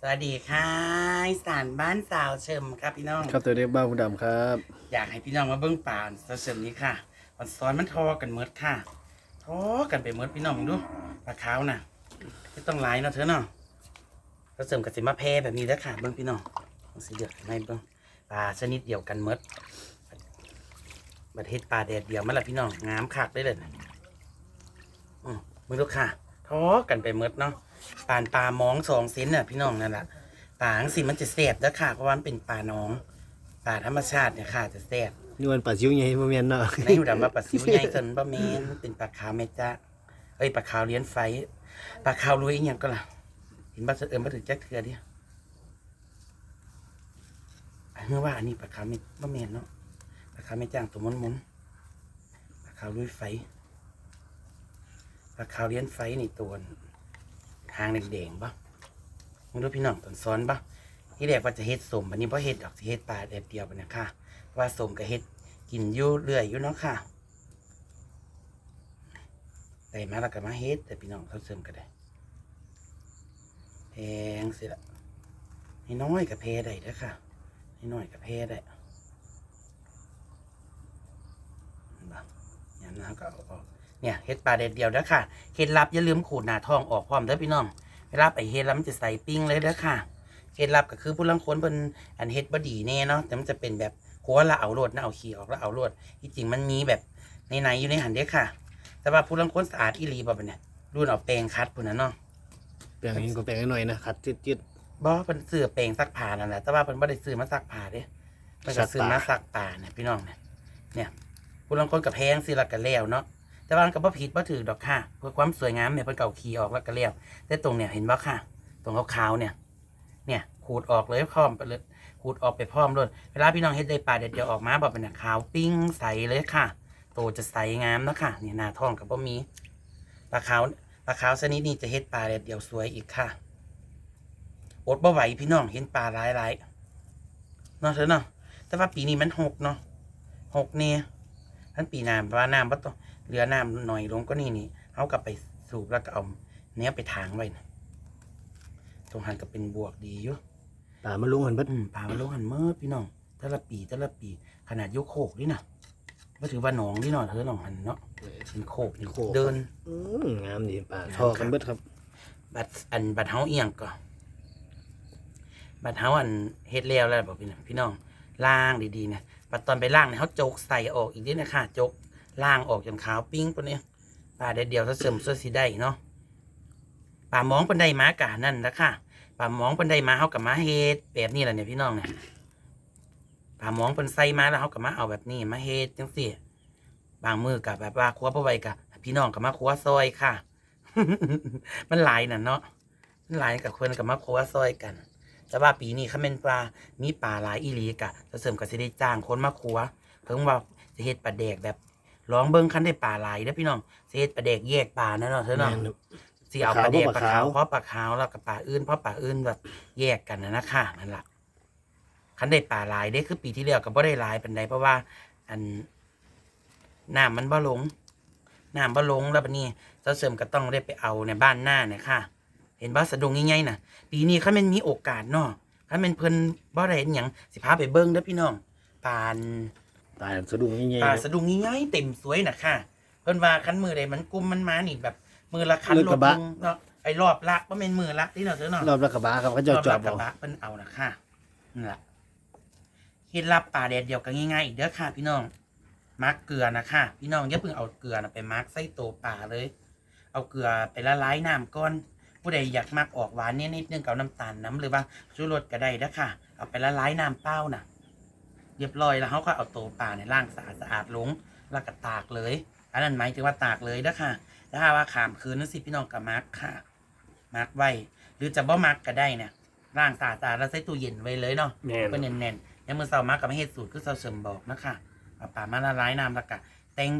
สวัสดีค่ะอีสานบ้านสาวเชิมครับพี่น้อง ครับตัวเรียกบ้าผู้ดำครับ อยากให้พี่น้องมาเบิ้งป่าสาวเชิมนี้ค่ะมันซ้อนมันทอกันเมิดค่ะ ทอกันไปเมิดพี่น้องมึงดูปลาขาวน่ะไม่ต้องหลายเนาะเธอเนาะสาวเชิมกับสิมาแพร่แบบนี้แล้วค่ะเบิ้งพี่น้องเอาสิเดือดไม่เบิ้งปลาชนิดเดียวกันเมิดประเทศปลาแดดเดียวมันละพี่น้องงามคักได้เลยนะอืมมึงดูค่ะทอกันไปเมิดเนาะ ปานปลามองสองเซนน่ะพี่น้องนั่นแหละป่าจังสิมันจะแสบนะค่ะเพราะว่ามันเป็นป่าหน้องป่าธรรมชาติเนี่ยค่ะจะแสบนี่วันป่าชิวใหญ่โมเมนเนาะในหูดำมาปลาซิวใหญ่จนบะเมนเป็นปลาขาวเมจ้าเอ้ยปลาขาวเลี้ยนไฟปลาขาวรวยอีหยังก็ล่ะเห็นบ้าเอิญมาถึงแจ็คเถื่อดิอันนี้ว่าอันนี้ปลาขาวเมบะเมนเนาะปลาขาวเมจ้างตัวมุนมุนๆปลาขาวรวยไฟปลาขาวเลี้ยนไฟนี่ตัว ทางแดงๆปะมึงรู้พี่น้องตอนซ้อนปะที่แรกว่าจะเฮ็ดสมบันนี้เพราะเฮ็ดดอกสิเฮ็ดปลาแดดเดียวไปนะค่ะ ว่าสมกับเฮ็ดกินยู่เรื่อยอยู่เนาะค่ะแต่มาแล้วก็มาเฮ็ดแต่พี่น้องเขาเสริมก็ได้แพงสิละให้น้อยกับเพได้ด้อค่ะให้น้อยกับเพได้เห็นบ่อย่างนั้นก็เอาออก เนี่ยเฮ็ดปลาแดดเดียวเด้อค่ะเคล็ดลับอย่าลืมขูดหน้าท้องออกพร้อมเด้อพี่น้องเวลาไปเฮ็ดแล้วมันจะใส่ปิ้งเลยเด้อค่ะเคล็ดลับก็คือผู้ลังคนเป็นอันเฮ็ดบดีแน่เนาะแต่มันจะเป็นแบบหัวละเอาโลดนะเอาขี้ออกแล้วเอาโลดที่จริงมันมีแบบในในๆอยู่ในหันเด้อค่ะ แต่ว่าผู้ลังคนสะอาดอีหลีบ่เป็นเนี่ยรุ่นเอาแปรงคัดพุ่นน่ะเนาะแปลงนี้ก็แปลงหน่อยนะขัดจิตจิตบ่เพิ่นซื้อแปรงซักผ้านั่นแหละแต่ว่าเพิ่นบ่ได้ซื้อมาซักผ้าเด้เพิ่นก็ซื้อมาซักผ้าเนี่ยพี่น้องเนี่ยเนี่ยผู้ลังคนกับแพงสิละก็แล้วเนาะ แต่ว่ามันก็บ่ผิดบ่ถือดอกค่ะเพื่อความสวยงามเนี่ยเพิ่นก็เอาขีออกแล้วก็แล้วแต่ตรงเนี่ยเห็นบ่ค่ะ ตรงขาวๆเนี่ย เนี่ยขูดออกเลยพร้อมไปเลยขูดออกไปพร้อมเลยเวลาพี่น้องเฮ็ดได้ปลาเด็ดเดียวออกมาบอกเป็นขาวปิ้งใสเลยค่ะ โตจะใสงามนะค่ะนี่หน้าท้องกับบ่มีปลาขาวปลาขาวชนิดนี้จะเฮ็ดปลาเด็ดเดียวสวยอีกค่ะอดบ่ไหวพี่น้องเห็นปลาหลายหลายๆเนาะเถอะเนาะแต่ว่าปีนี้มันหกเนาะหกเนี่ยท่านปีหน้าว่าน้ำบ่ต้อง เหลือน้ำหน่อยลงก็นี่นี่เอากลับไปสูบแล้วก็เอาเนี้ยไปถางไว้นะตรงหันก็เป็นบวกดีอยู่ป่ามาลุงหันเบิดอืมป่ามันลงหันเมื่อพี่น้องแต่ละปีแต่ละปี ขนาดยกโคกนี่นะก็ถือว่าหนองนี่เนาะเธอหนองหันเนาะเป็นโคกนี่เดินอืมงามดีป่าทอกันเบิดครับ บัดอันบัดเฮาเอียงก็บัดเฮาอันเฮ็ดแล้วแล้วบอกพี่น้องพี่น้องล้างดีๆนะบัดตอนไปล้างเนี่ยเขาโจกใส่ออกอีกนิดนะค่ะโจก ล้างออกจนขาวปิ้งปะเนี่ยปลาเด็ดเดียวถ้าเสริมเสื้อสีได้เนาะปลามองปันไดมากะนั่นนะค่ะปลามองปันไดมาเฮากับมาเฮ็ดแบบนี้แหละเนี่ยพี่น้องเนี่ยปลามองป็นไส้มาแล้วเขาก็มาเอาแบบนี้มาเฮ็ดจังซี่บางมือกับแบบว่าครัวบ่ไหวกับพี่น้องกับมาครัวซอยค่ะ มันหลายน่ะเนาะมันหลายกับคนกับมาครัวซอยกัน แต่ว่าปีนี้เขาเป็นปลามีปลาหลายอีหลีกะจะเสริมกับสิได้จ้างคนมาครัวเพิ่งว่าจะเฮ็ดปลาแดกแบบ ลองเบิ่งคันได้ปลาหลายเด้อพี่น้องสิเฮ็ดปลาแดกแยกปลาแน่เนาะเธอเนาะแม่นครับสิเอาปลาแดกปปลาลาขาขาววเพราะปลาขาวแล้วกับปลาอื่นเพราะปลาอื่นแบบแยกกันนะนะค่ะนั่นล่ะคันได้ป่าหลายได้คือปีที่แล้วก็บ่ได้หลายเป็นไดเพราะว่า อันน้ำมันบ่ลงน้ำบ่ลงแล้วบัดนี้เจ้าเสริมก็ต้องได้ไปเอาในบ้านหน้าเนี่ยค่ะ เห็นบ่สะดุงง่ายๆน่ะ ปีนี้คันแมันมีโอกาสเนาะคันแมันเพิ่นบ่ได้เห็นหยังสิพาไปเบิ่งเด้อพี่น้องปาน ป่าสะดุ้งใหญ่ปลาสะดุงง่ายๆเต็มสวยน่ะค่ะเพิ่นว่าคันมือใดมันกุมมันมานี่แบบ มือละคันรถนึงเนาะไอ้รอบละบ่แม่นมือละที่เนาะเด้อเนาะรอบรักกระบะครับเขาเจะจอดกบระอกบะเป็นเอานะค่ะนั่นแหละเคล็ดลับป่าแดดเดียวกันง่ายๆอีกเด้อค่ะ พี่น้องมาร์กเกลือนะค่ะ พี่น้องอย่าเพิ่งเอาเกลือนะไปมาร์กใส่ตัวป่าเลย เอาเกลือไปละลายน้ำก่อนผู้ใดอยากมักออกหวานเนี่ยนิดนึงกับน้ำตาลน้ำหรือว่าชูรสก็ได้เด้อค่ะ เอาไปละลายน้ำเปล่าน่ะ เรียบร้อยแล้วเขาก็เอาตัวป่าเนี่ยล้างสะอาดสะอาดลงแล้วก็ตากเลย อันนั้นหมายถึงว่าตากเลยเด้อค่ะถ้าว่าขามคืนนั่นสิพี่น้องกับมาร์กค่ะมาร์กไว้หรือจะบ่มาร์กก็ได้เนี่ยล้างสะอาดๆแล้วใส่ตู้เย็นไว้เลยเนาะแม่นก็แน่นๆยังมือเสามากับไม่เฮ็ดสูตรคือเสาเสริมบอกนะคะเอาป่ามาละลายน้ำแล้วก็แต่ง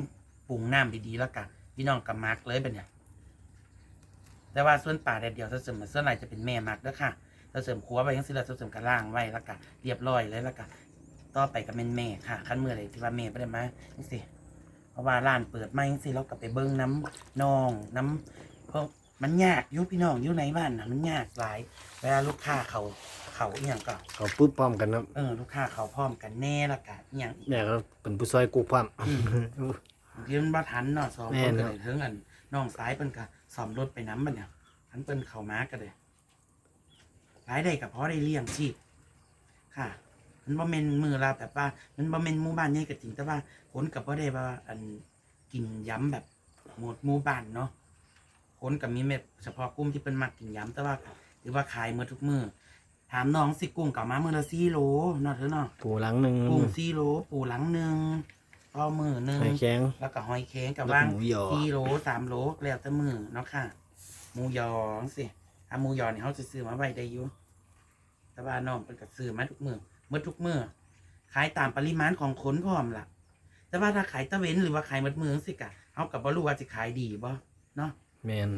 ปรุงน้ำดีๆแล้วก็พี่น้องกับมาร์กเลยเป็นเนี่ย แต่ว่าส่วนป่าแดดเดียวเสาเสริมส่วนไหนจะเป็นแม่มาร์กเด้อค่ะเสาเสริมครัวไว้ยังสิละเสาเสริมกระล่างไว้แล้วก็เรียบร้อยเลยแล้วก็ ต่อไปก็เป็นแม่ค่ะขั้นมืออะไรที่ว่าแม่ไม่ได้มาจังสิเพราะว่าร้านเปิดมาจังสิเราก็ไปเบิ้งน้ำนองน้ำพวกมันยากอยุพี่น้องอยู่ในบ้านนะมันยากหลาย เวลาลูกค้าเขาเขาอหย่างก็เขาปุ๊บพร้อมกันครับเออลูกค้าเขาพร้อมกันแน่ละกันอหย่าง แม่ก็เป็นผู้ซอยกูพร้อมบางทีมันบ่ทันเนาะสองแม่คนนก็ครับเลยถึงอันน้องซ้ายเพิ่นก็ซ่อมรถไปน้ำมันเนี่ยทันเพิ่นเข้ามาก็เลยรายได้ก็พอได้เลี้ยงชีพค่ะ มันบ่แม่นมือละแบบว่า มันบ่แม่นหมู่บ้านใหญ่ก็จริงแต่ว่าผลก็บ่ได้ว่า อันกินย้ำแบบหมดหมู่บ้านเนาะคนก็มีแบบเฉพาะกลุ่มที่เพิ่นมักกินย้ำแต่ว่าก็ถือว่าขายมื้อทุกมื้อถามน้องสิกุ้งกลับมามื้อละ4โลเนาะเธอเนาะปูหลังหนึ่งกุ้ง4โลปูหลังหนึงต่อมื้อหนึงไข่แข็งแล้วก็หอยเค้งกับแล้วก็ว่างหมูยอสี่โลสามโลแล้วแต่มือเนาะค่ะหมูยอสิถ้าหมูยอนี่เขาจะซื้อมาไว้ได้อยู่แต่ว่าน้องเป็นก็ซื้อมาทุกมือ เมื่อทุกมือขายตามปริมาณของคนพร้อมล่ะ แต่ว่าถ้าขายตะเว้นหรือว่าขายหมดมือสิกะเขากับบ่รู้ว่าจะขายดีบ่เนาะแมน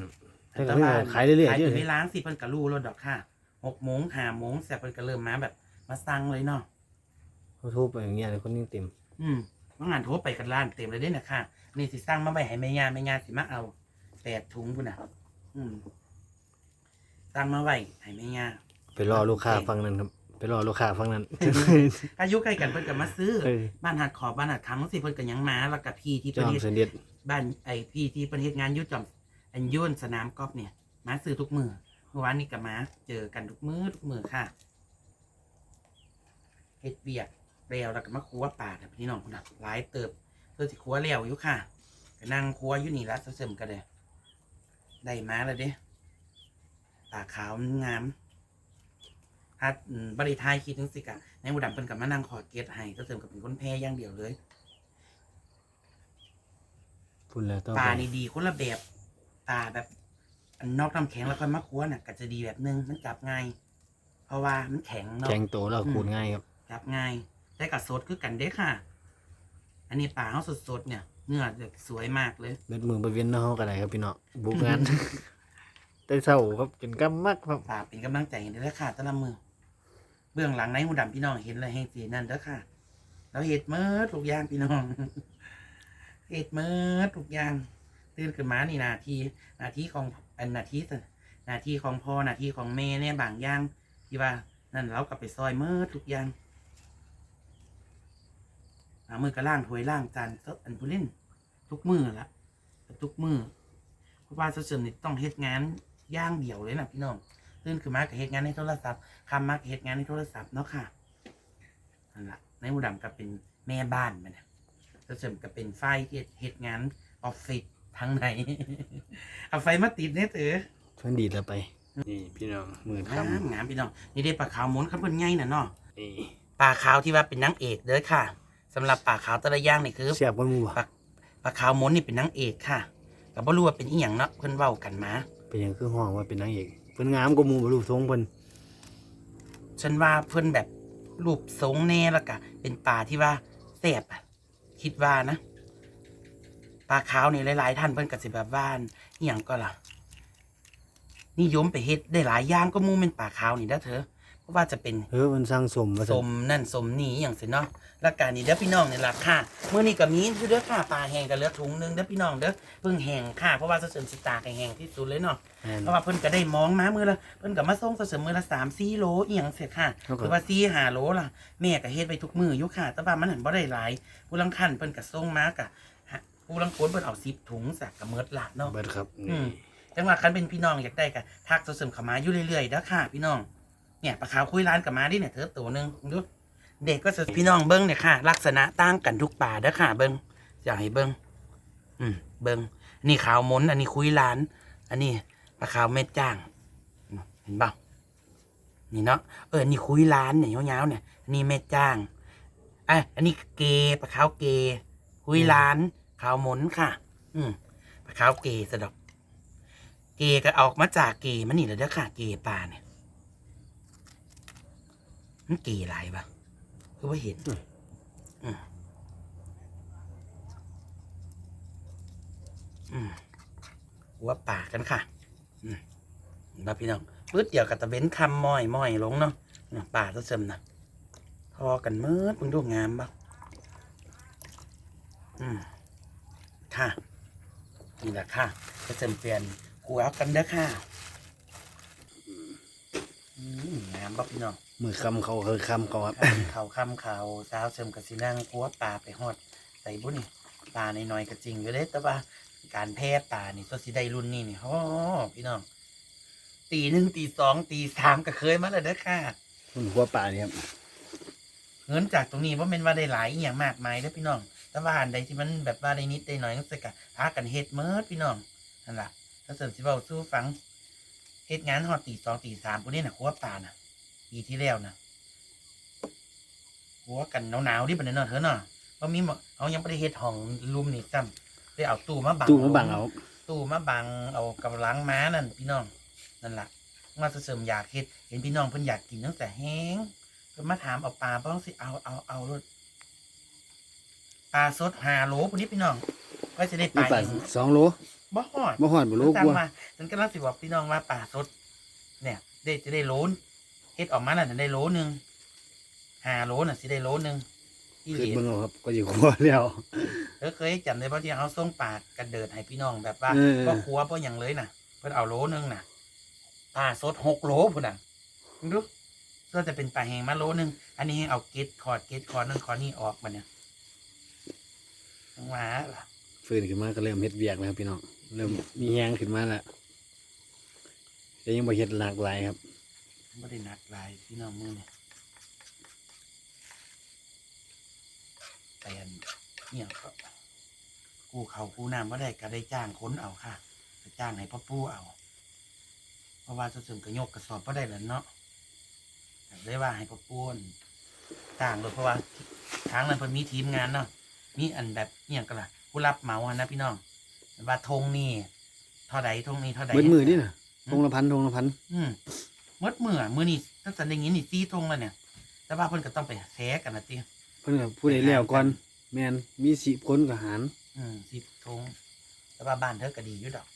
แต่ก็ขายเรื่อยขายๆเยถึอะงในร้านสิเพิ่นก็รู้รถดอกค่ะหกโมงห้าโมงแซ่บเพิ่นก็เริ่มมาแบบ มาสั่งเลยเนาะเขาทุบไปอย่างเงี้ยเลยคนนี้เต็ม อืมว่างานโทรไปกันร้านเต็มเลยเด้นะค่ะนี่สิสร้างมาไว้ให้แม่ยาแม่ยาสิมาเอาแปดถุงพุ่นน่ะ อืมตั้งมาไว้ให้แม่ยาไปรอลูกค้าฟังนั้นครับ ไปรอลูกค้าฟังนั้น อายุใกล้กันเพิ่นก็มาซื้อ เออ บ้านหัดขอบบ้านหัดคำสิเพิ่นก็ยังมาแล้วกับพี่ที่จประอมเทศเสด็จบ้านไอพี่ที่ประเทศงานอยุจอมอันยุ่นสนามกอล์ฟเนี่ย มาซื้อทุกมือเมื่อวานนี้ก็มาเจอกันทุกมือทุกมือค่ะเฮ็ดเบียกเร็วแล้วก็มาครัวป่าแต่พี่น้องคนน่ะหลายเติบเพื่อสิครัวเร็วอยู่ค่ะก็นั่งครัวอยู่นี่ละเสริมๆกันเลยได้มาแล้วเด้ป่าขาวมันงาม ถ้าอืมบริทายคิดถึงสิกะในหมูดำเพิ่นกับมานั่งขอเกียรติให้เสริมกับเป็นคนแพ้อย่างเดียวเลยพูดแล้วต้องปลาไปนี่ดีคนละแบบปลาแบบอันนอกน้ำแข็งแล้วค่อยมาคั่วน่ะก็จะดีแบบนึงมันจับง่าย เพราะว่ามันแข็งเนาะแข็งโตแล้วขูดง่ายครับจับง่ายแต่กับสดคือกันเด้ค่ะ อันนี้ปลาเขาสดๆเนี่ยเนื้อแบบสวยมากเลยเม็ดมือไปเวียนเนาะก็ได้ครับพี่เนาะบุกงานแต่เศร้าครับเป็นกำมักครับฝากเป็นกำลังใจให้ด้วยค่ะแต่ละมือ เบื้องหลังในหูดำพี่น้องเห็นเลยแห่งสีนั่นเด้อค่ะ เราเห็ดเมื่อทุกอย่างพี่น้องเห็ดเมื่อทุกอย่างตื่นขึ้นมานี่นาทีนาทีของอันนาทีสนาทีของพ่อนาทีของแม่เนี่ยบางอย่างที่ว่า นั่นเรากลับไปซอยเมื่อทุกอย่างอามือก็ล่างถวยล่างจานซดอันผู้เล่นทุกมือละทุกมือเพราะว่าเสริมนี่ต้องเฮ็ดงานย่างเดี่ยวเลยนะพี่น้อง ตื่นขึ้นมาก็เฮ็ดงานในโทรศัพท์คำมาก็เฮ็ดงานในโทรศัพท์เนาะค่ะนั่นละในหมูดำก็เป็นแม่บ้านมันนะเสริมก็เป็นไฟที่เฮ็ดงานออฟฟิศทางไหน เอาไฟมาติดเนี่ยเต๋อเพิ่นดีดแล้วไป นี่พี่น้องมืองามคำงามพี่น้อง นี่ได้ปลาขาวหมุนครับเพิ่นใหญ่น่ะเนาะนี่ปลาขาวที่ว่าเป็นนางเอกเด้อค่ะสำหรับปลาขาวแตะละอย่างนี่คือเสียบกันมูบ่ปลาปลาขาวหมุนนี่เป็นนางเอกค่ะก็บ่รู้ว่าเป็นอีหยังเนาะเพิ่นเว้ากันมา เป็นหยังคือห้องว่าเป็นนางเอกเพิ่นงามกว่าหมู่บ่รูปทรงเพิ่นฉันว่าเพิ่นแบบรูปทรงแน่แล้วก็เป็นปลาที่ว่าแสบอะคิดว่านะปลาขาวนี่หลาย ๆ ท่านเพิ่นก็สิแบบว่าอีหยังก็ล่ะนิยมไปเฮ็ดได้หลายอย่างก็มู่เป็นปลาขาวนี่เด้อเธอ ว่าจะเป็นเออมันสร้างสมว่าสซั่นมนั่นสมนี่อย่างสิเนาะแล้วการนี้เด้อพี่น้องนี่ล่ะค่ะเมื่อนี้ก็มีคือเด้อค่ะปลาแห้งกับเหลือถุงหนึงเด้อพี่น้องเด้อเพิ่งแห้งค่ะเพราะว่าเสริมสิตากให้แห้งที่สุดเลยเนาะ แม่น เพราะว่าเพิ่นก็ได้มองมามือละเพิ่นก็มาส่งเสริมมือละสามสี่โลอีหยังเสียค่ะครับ หรือว่าสี่ห้าโลล่ะแม่ก็เฮ็ดไปทุกมืออยู่ค่ะ แต่ว่ามันหันบ่ได้หลายผู้ลังคันเพิ่นก็ส่งมากะผู้ลังคนเพิ่นเอา10ถุงสักก็เมิดละเนาะเบิดครับอืนี่มจังว่าคันเป็นพี่น้องอยากได้ก็ทักเสริมเข้ามาอยู่เรื่อยๆเด้อค่ะ พี่น้อง เนี่ยปลาขาวคุยร้านกับมาดิเนี่ยเธอตัวหนึ่งดูเด็กก็จะพี่น้องเบิ้งเนี่ยค่ะ ลักษณะต่างกันทุกป่าเด้อค่ะ เบิ้งอยากให้เบิ้งอืมเบิ้งนนี้ขาวมนอันนี้คุยร้าน อันนี้ปลาขาวเม็ดจ้าง เห็นเปล่านี่เนาะเออนนี้คุยร้านเนี่ยยาวๆเนี่ยนนี้เม็ดจ้างอะอันนี้เกปลาขาวเกคุยร้านขาวมนค่ะ อืมปลาขาวเกสะดอก เกก็ออกมาจากเกมันนี่แหละเด้อค่ะ เกปลาเนี่ย มันเกหลายปะคือว่าเห็นอืมอืมหัวป่ากันค่ะ อืมเห็นปะพี่น้องปื๊ดเดียวกับตะเว้นคำม้อยม้อยลงเนาะน่ะป่าตัวเสริมนะทอกันเมื่อมึงดูงามปะอืมค่ะ นี่แหละค่ะจะเสริมเปลี่ยนคกัวกันเด้อค่ะอืมงามบ่พี่น้อง มือคำเขาคือคำเขาครับ เขาคำเขาสาวเสริมกับสินั่งกัวปลาไปหอด ใส่บุนี่ปลาในน้อยๆก็จริงอยู่เด้แต่ว่าการแพ้ปลานี่ตัวสิได้รุ่นนี่นี่โอ้พี่น้องตีหนึ่งตีสองตีสามก็เคยมาแล้วเด้อค่ะ คุณหัวป่านี่ครับเงินจากตรงนี้ว่าเป็นว่าได้หลายอหย่างมากมายเด้อพี่น้อง แต่ว่าอันใดที่มันแบบว่าได้นิดได้หน่อยก็สิกะพากันเฮ็ดเมิดพี่น้องนั่นล่ะถ้าเสริมสิเว้าสู้ฟังเฮ็ดงานฮอดตีสองตีสามพวกนี้น่ะคัวปลาน่ะ ปีที่แล้วน่ะหัวกันหนาวๆดิบัดนี้เนาะเถอะเนาะบ่มีหมอเอายังบ่ได้เฮ็ดห้องลุมนี่ซ้ำได้เอาตู้มาบังตู้มาบังเอาตู้มาบังเอากำลังม้านั่นพี่น้องนั่นล่ะมาเสริมอยากเฮ็ดเห็นพี่น้องเพิ่นอยากกินตั้งแต่แห้งเพิ่นมาถามเอาปลาบ่ต้องสิเอาเอาเอารถปลาสดหาโหลพวกนี้พี่น้อง ก็จะได้ปมีลาป่าเองสองโลบ่ฮอดบ่หอดบ่โลมันกสั่งว่ามาฉันกำลังสิบอกพี่น้องว่าปลาสด เนี่ยได้จะได้โหลน เฮ็ดออกมาน่ะจะได้โหลหนึงหาโหลน่ะสิได้โหลหนึงอีหคือลีเบิ่งเอาครับก็อยู่ครัวแล้ว เออเคยจำได้ป่ะที่เขาส่งปลากระเดิดให้พี่น้องแบบว่าเออ พ่อครัวพ่ออย่างเลยน่ะ เพิ่นเอาโหลนึงน่ะปลาสดหกโหลพุ่นน่ะมึงดูก็จะเป็นปลาแห้งมาโหลนึงอันนี้ให้เอาเกล็ดคอดเกล็ดคอดนั่นคอดนี่ออกมาเนี่ยจังหวะล่ะฟื้นขึ้นมาก็เริ่มเฮ็ดเวียกแล้วครับพี่น้องเริ่มมีแฮงขึ้นมาแล้วแต่ยังบ่เฮ็ดหลากหลายครับ ไม่ได้หนักหลายพี่น้องมือเนี่ยแต่อันเนี่ยก็กูเขากูน้ำไม่ได้ก็ได้จ้างคนเอาค่ะไปจ้างให้พ่อปู่เอา เพราะว่าจะถึงกระยกกระสอบก็ได้แล้วเนาะก็เลยว่าให้พ่อปู่อั่นจ้างเลยเพราะว่าทางนั้นเพิ่นมีทีมงานเนาะมีอันแบบเนี่ยก็ล่ะผู้รับเหมาอะนะพี่น้องว่าธงนี่เท่าใดธงนี้เท่าใดเบิดมือนี่น่ะทงละพันทงละพัน อืม มดมือมือนี่ถ้าสันอย่างนี้นี่ซีทงแล้วเนี่ย แต่ว่าเพิ่นก็ต้องไปแท้กันนะจีเพิ่นก็ผู้ใดแล้วก่อนแม่นมีสิคนก็หารอืมซีทงแต่ว่าบ้านเธอก็ดีอยู่ดอก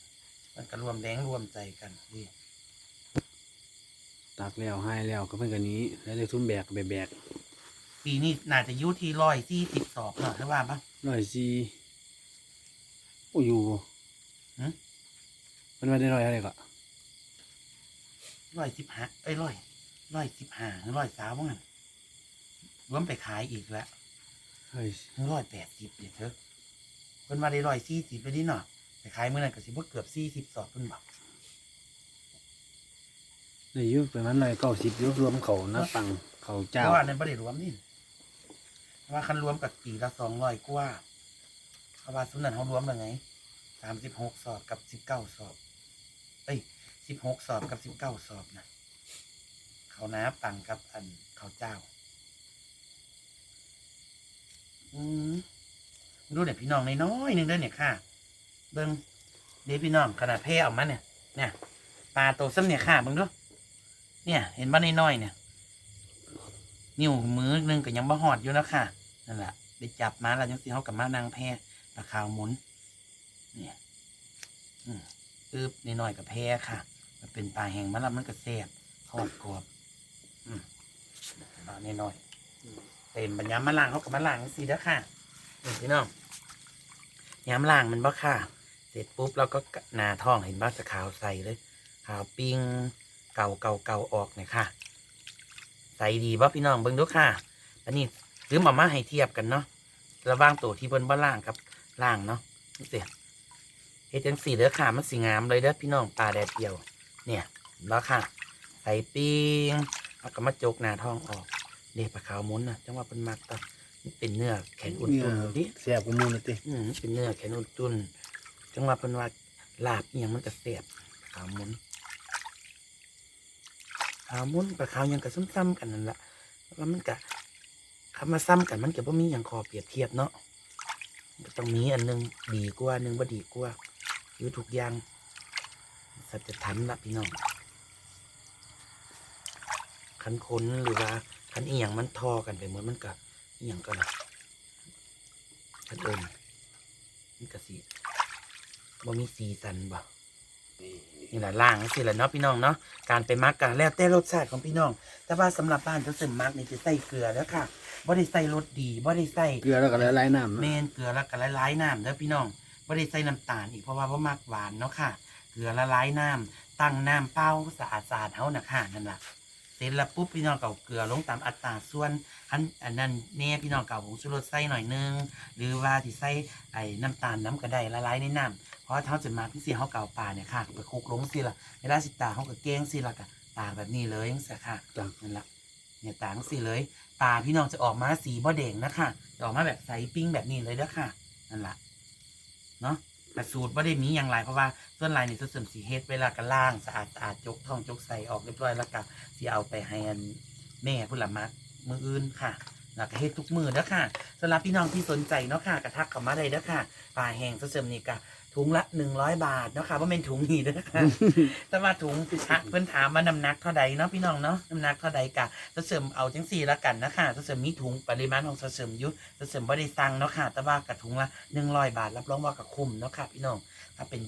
มันก็รวมแรงรวมใจกันดีตักแล้วให้แล้วก็เพิ่นก็หนี้ แล้วได้ทุนแบกไปแบกปีนี้น่าจะอยุที่ร้อยสี่สิบสอบเนาะใช่ว่าปะ ร้อยสี่โอ้อยู่หึเพิ่นว่าได้ร้อยเท่าไหร่ก็ ร้อยสิบห้าเอ้ยร้อยร้อยสิบห้าหรือร้อยสามว่างั้นรวมไปขายอีกแล้วเฮ้ยหรือร้อยแปดสิบเดี๋ยวเธอเพิ่นมาได้ร้อยสี่สิบไปนิดหน่อยไปขายเมื่อนั้นก็สิบ่เกือบสี่สิบสอบเพิ่นบอกได้อยู่ประมาณร้อยเก้าสิบอยู่รวมเขาหน้าปังเขาเพเจ้าราะว่าอันนั้นไม่ได้รวมนี่เพราะว่าคันรวมกับปีละสองร้อยกว่าเพราะว่าสุนันเขารวมแล้วไงสามสิบหกสอบกับสิบเก้าสอบ เอ้ย สิบหกสอบกับสิบเก้าสอบนะเขาน้าปังกับอันเขาเจ้า อืมดูเนี่ยพี่น้องน้อยๆหนึงเด้อเนี่ยค่ะ เบิ้งเดี๋ยวพี่น้องขนาดเพออกมาเนี่ยเนี่ยปลาโตซ้ำเนี่ยค่ะเบิ้งดูเนี่ย เห็นบ้านน้อยๆเนี่ยนิ้วมือหนึงก็ยังบ่หอดอยู่นะค่ะนั่นแหละได้จับมาแล้วยังสิเขากับมานางแพปลาขาวหมุน เนี่ย อืมอึบนิดหน่อยกับแพค่ะ มันเป็นปลาแห้งมันแล้วมันก็แซ่บทอดกรอบอืมปลานิดหน่อยเต็มปัญญามมาล่างเขากับมาล่างสิเด้อค่ะนี่พี่น้องยามล่างมันบ่ค่ะ เสร็จปุ๊บเราก็นาท้องเห็นบ้าสขาวใส่เลยขาวปิ้งเก่าเก่าเก่าออกเนี่ยค่ะใส่ดีบ่พี่น้องเบิ่งดูค่ะอันนี้หรือมามาให้เทียบกันเนาะระว่างตัวที่บนบ่ล่างกับล่างเนาะนี่สิเฮ็ดจังสี่เด้อค่ะมันสิงามเลยเด้อพี่น้องปลาแดดเดียว เนี่ยแล้วค่ะใส่ปิ้งเอาก็มาจกหน้าท้องออกเด็ปลาขาวหมุนนะจังว่าเป็นมักตะมันเป็นเนื้อแข็งอุ่นเนื้อๆดิแซ่บกว่าหมูนะติอืมเป็นเนื้อแข็งอุ่นๆจังว่าเป็นว่าลาบอหยังมันก็แซ่บปลาขาวหมุนขาวหมุนปลาขาวหยังก็ซ้ำๆกันนั่นแหละแล้วมันก็คำมาซ้ำกันมันก็บ่มีอย่างคอเปรียบเทียบเนาะมันก็ต้องมีอันหนึงดีกว่าอันหนึงบ่ดีกว่าอยู่ทุกอย่าง สัจธรรมละพี่น้องคันคนหรือว่าคันอีหยังมันทอกันไปเหมือนมันก็อีหยังก็นะคันเอิญมันก็สีบ่มีสีสันบ่นี่แหละล่างสิแหละเนาะพี่น้องเนาะการไปมักกันแล้วแต่รสชาติของพี่น้อง แต่ว่าสำหรับบ้านจะเสริมมักนี่จะใส่เกลือแล้วค่ะบ่ได้ใส่รสดีบ่ได้ใส่เกลือแล้วก็ละลายน้ำเมนะนเกลือแล้วก็หลายๆน้ำเด้อพี่น้องบ่ได้ใส่น้ำตาลอีกเพราะว่าบ่มักหวานเนาะค่ะ เกลือละลายน้ำตั้งน้ำเป้าสะอาดสะอาดเฮาน่ะค่ะนั่นแหละเสร็จแล้วปุ๊บพี่น้องเก่าเกลือลงตามอัตราส่วนอันอันนั้นแน่พี่น้องเก่าผงชูรสใส่หน่อยนึง หรือว่าที่ใส่ไอ้น้ำตาลน้ำกระไดละลายในน้ำเพราะเท้าจะมาพี่เสียเขาเก่าป่าเนี่ยค่ะไปคลุกลงสิละเวลาสิตาเขาก็เก้งสิละกะตาแบบนี้เลยจังซี่ค่ะจ้ะนั่นละเนี่ยตากสิเลยปลาพี่น้องจะออกมาสีบ่แดงนะคะจะออกมาแบบใสปิ้งแบบนี้เลยเด้อค่ะนั่นละเนาะแต่สูตรบ่ได้มีอย่างไรเพราะว่า ส่วนลายนี่จะเสริมสีเฮ็ดเวลากระล่างสะอาดสะอาดจกท้องจกใส่ออกเรียบร้อยแล้วก็สิเอาไปให้อันแม่พุ่นละมักมืออื่นค่ะแล้วก็เฮ็ดทุกมือเด้อค่ะสำหรับพี่น้องที่สนใจเนาะค่ะกระทักเข้ามาได้เด้อค่ะปลาแห้งเสริมนี่ก็ถุงละหนึ่งร้อยบาทเนาะค่ะว่าเป็นถุงนี่เด้อค่ะแต่ว่าถุงอะเพิ่นถามว่าน้ำหนักเท่าใดเนาะพี่น้องเนาะน้ำหนักเท่าใดกะเสริมเอาจังสี่ละกันนะคะเสริมมีถุงปริมาณของเสริมอยู่เสริมบ่ได้สั่งเนาะค่ะแต่ว่ากระถุงละหนึ่งร้อยบาทรับรองว่าก็คุ้มเนาะค่ะพี่น้องถ้าเป็น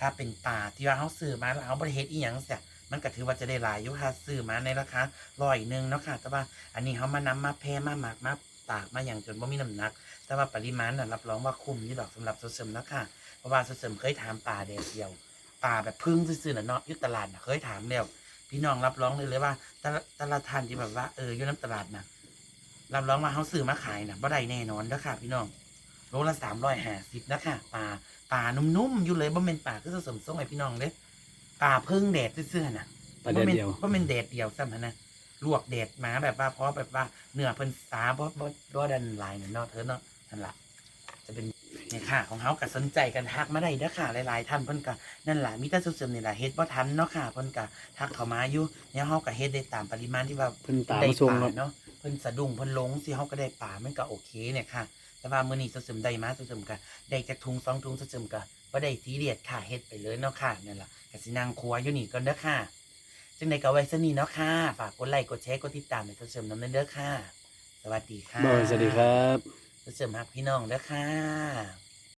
ถ้าเป็นปลาที่ว่าเขาซื้อมาแล้วเขาบ่ได้เฮ็ดอีหยังเสียมันก็ถือว่าจะได้หลายอยู่ค่ะซื้อมาในราคาร้อยหนึ่งเนาะค่ะ แต่ว่าอันนี้เขามานำมาแพร่มาหมักมาตากมาอย่างจนบ่มีน้ำหนัก แต่ว่าปริมาณน่ะรับรองว่าคุ้มอยู่ดอกสำหรับเสริมเนาะค่ะเพราะว่าเสริมเคยถามปลาแดดเดียวป่าแบบพึ่งซื่อๆน่ะเนาะยุตลาดน่ะเคยถามแล้วพี่น้องรับรองเลยเลยว่าแต่ละแต่ละท่านที่แบบว่าเอออยู่น้ำตลาดน่ะรับรองว่าเขาซื้อมาขายน่ะบ่ได้แน่นอนเด้อค่ะ พี่น้องโลละสามร้อยห้าสิบนะค่ะปลา ปลานุ่มๆอยู่เลยบ่เป็นปลาคือผสมส่งให้พี่น้องเด้ปลาพึ่งแดดซื่อๆน่ะปลาแดดเดียวบ่เป็นแดดเดียวซ้ำหั้นนะลวกแดดมาแบบว่าเพราะแบบว่าเนื้อเพิ่นสาบ่บ่บ่ดันหลายน่ะเนาะเธอเนาะนั่นล่ะจะเป็นเนี่ยค่ะ ของเขาก็สนใจกันทักมาได้เด้อค่ะ หลายๆท่านเพิ่นก็นั่นแหละมีแต่สุดเสริมนี่แหละเฮ็ดบ่ทันเนาะค่ะเพิ่นก็ทักเข้ามาอยู่เนี่ยเฮาก็เฮ็ดได้ตามปริมาณที่ว่าเพิ่นตามได้มาส่งป่าครับเนาะเพิ่นสะดุ้งเพิ่นหลงสิเฮาก็ได้ป่ามันก็โอเคเนี่ยค่ะ แต่ว่ามื้อนี้สุดเสริมได้มาสุดเสริมก็ได้จักถุงสองถุงสุดเสริมก็บ่ได้ซีเรียสค่ะเฮ็ดไปเลยเนาะค่ะนั่นล่ะก็สินั่งครัวอยู่นี่ก่อนเด้อค่ะจังได๋ก็ไว้ซะนี่เนาะค่ะฝากกดไลค์กดแชร์กดติดตามให้สุดเสริมนำเด้อค่ะ สวัสดีค่ะบอยสวัสดีครับสุดเสริมฮักพี่น้องเด้อค่ะ